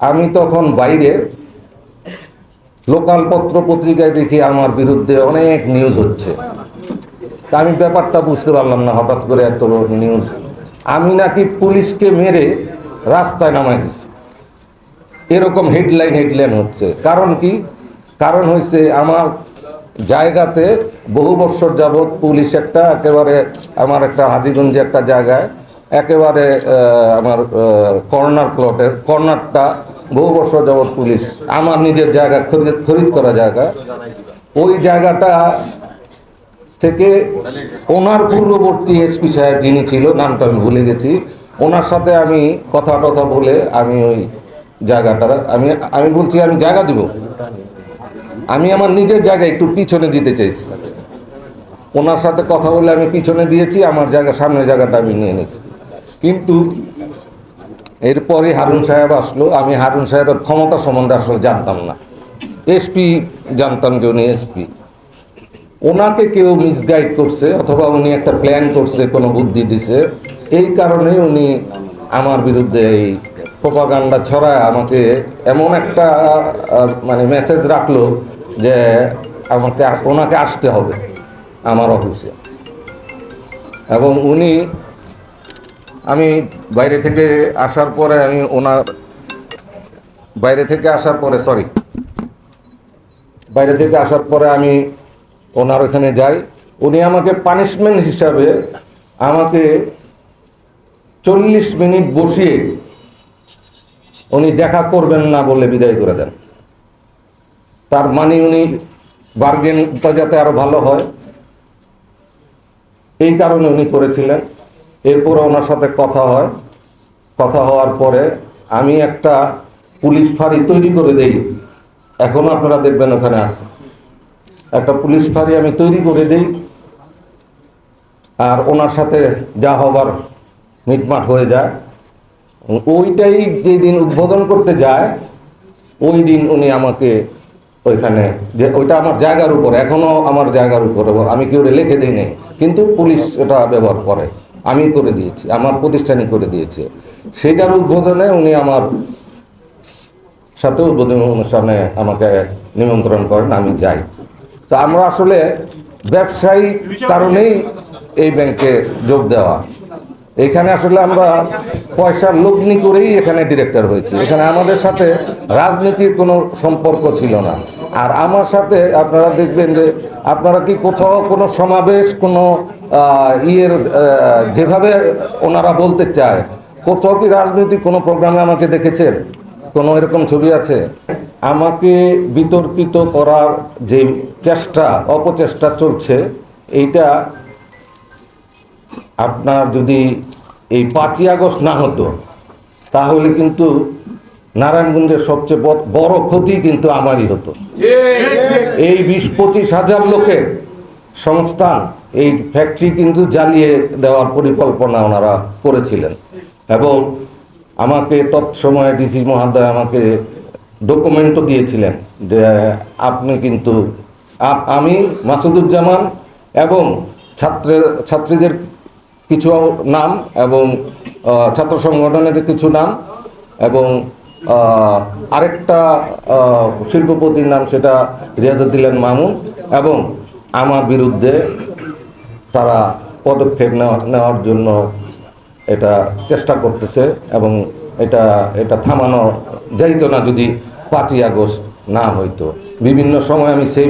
আমি তখন বাইরে লোকাল পত্র পত্রিকায় দেখি আমার বিরুদ্ধে অনেক নিউজ হচ্ছে। তা আমি ব্যাপারটা বুঝতে পারলাম না, হঠাৎ করে এত নিউজ আমি নাকি পুলিশকে মেরে রাস্তায় নামাই দিছি। এরকম হেডলাইন হেডলাইন হচ্ছে। কারণ কি? কারণ হয়েছে আমার জায়গাতে বহু বছর যাবৎ পুলিশ একটা একেবারে আমার একটা হাজিগঞ্জে একটা জায়গায় একেবারে আমার কর্নার প্লটের, কর্নারটা বহু বছর যাবৎ পুলিশ, আমার নিজের জায়গা খরিদ খরিদ করা জায়গা। ওই জায়গাটা থেকে ওনার পূর্ববর্তী এসপি সাহেব যিনি ছিল, নামটা আমি ভুলে গেছি, ওনার সাথে আমি কথা টথা বলে আমি ওই জায়গাটা, আমি আমি বলছি, আমি জায়গা দিব। আমি আমার নিজের জায়গা একটু পিছনে দিতে চাইছি। ওনার সাথে কথা বলে আমি পিছনে দিয়েছি, আমার জায়গা, সামনের জায়গাটা আমি নিয়ে নিয়েছি। কিন্তু এরপরে হারুন সাহেব আসলো, আমি হারুন সাহেবের ক্ষমতা সম্বন্ধে আসলে জানতাম না। এসপি জানতাম যে উনি এসপি। ওনাকে কেউ মিসগাইড করছে অথবা উনি একটা প্ল্যান করছে, কোনো বুদ্ধি দিছে। এই কারণে উনি আমার বিরুদ্ধে এই প্রপাগান্ডা ছড়ায় আমাকে এমন একটা মানে মেসেজ রাখল যে আমাকে, ওনাকে আসতে হবে আমার অফিসে এবং উনি আমি বাইরে থেকে আসার পরে আমি ওনার, বাইরে থেকে আসার পরে সরি বাইরে থেকে আসার পরে আমি ওনার ওখানে যাই। উনি আমাকে পানিশমেন্ট হিসাবে আমাকে চল্লিশ মিনিট বসিয়ে উনি দেখা করবেন না বলে বিদায় করে দেন। তার মানে উনি বার্গেনটা যাতে আরও ভালো হয়, এই কারণে উনি করেছিলেন। এরপরে ওনার সাথে কথা হয়। কথা হওয়ার পরে আমি একটা পুলিশ ফাঁড়ি তৈরি করে দেই। এখনও আপনারা দেখবেন ওখানে আছে। একটা পুলিশ ফাঁড়ি আমি তৈরি করে দেই। আর ওনার সাথে যা হবার মিটমাট হয়ে যায়। ওইটাই যেই দিন উদ্বোধন করতে যায়, ওই দিন উনি আমাকে ওইখানে যে ওইটা আমার জায়গার উপর এখনও আমার জায়গার উপর, আমি কেউ লিখে দিই কিন্তু পুলিশ এটা ব্যবহার করে। আমি করে দিয়েছি, আমার প্রতিষ্ঠানই করে দিয়েছে। সেটার উদ্বোধনে উনি আমার সাথে উদ্বোধন অনুষ্ঠানে আমাকে নিমন্ত্রণ করেন, আমি যাই। তো আমরা আসলে ব্যবসায়ী কারণেই এই ব্যাংকে যোগ দেওয়া। এখানে আসলে আমরা পয়সার লগ্নি করেই এখানে ডিরেক্টর হয়েছি। এখানে আমাদের সাথে রাজনীতির কোনো সম্পর্ক ছিল না। আর আমার সাথে আপনারা দেখবেন যে আপনারা কি কোথাও কোনো সমাবেশ, কোনো ইয়ের যেভাবে ওনারা বলতে চায়, কোথাও কি রাজনৈতিক কোনো প্রোগ্রামে আমাকে দেখেছেন? কোনো এরকম ছবি আছে? আমাকে বিতর্কিত করার যে চেষ্টা, অপচেষ্টা চলছে, এইটা আপনার যদি এই পাঁচই আগস্ট না হতো, তাহলে কিন্তু নারায়ণগঞ্জের সবচেয়ে বড় ক্ষতি কিন্তু আমারই হতো। এই বিশ পঁচিশ হাজার লোকের সংস্থান, এই ফ্যাক্টরি কিন্তু জ্বালিয়ে দেওয়ার পরিকল্পনা ওনারা করেছিলেন। এবং আমাকে তৎসময়ে ডিসি মহাদয় আমাকে ডকুমেন্টও দিয়েছিলেন যে আপনি কিন্তু আমি মাসুদুজ্জামান এবং ছাত্র ছাত্রীদের কিছু নাম এবং ছাত্র সংগঠনের কিছু নাম এবং আরেকটা শিল্পপতির নাম সেটা রিয়াজুদ্দিল্লান মামুন এবং আমার বিরুদ্ধে তারা পদক্ষেপ নেওয়া, নেওয়ার জন্য এটা চেষ্টা করতেছে এবং এটা এটা থামানো যাইতো না যদি পাঁচই আগস্ট না হইতো। বিভিন্ন সময় আমি সেই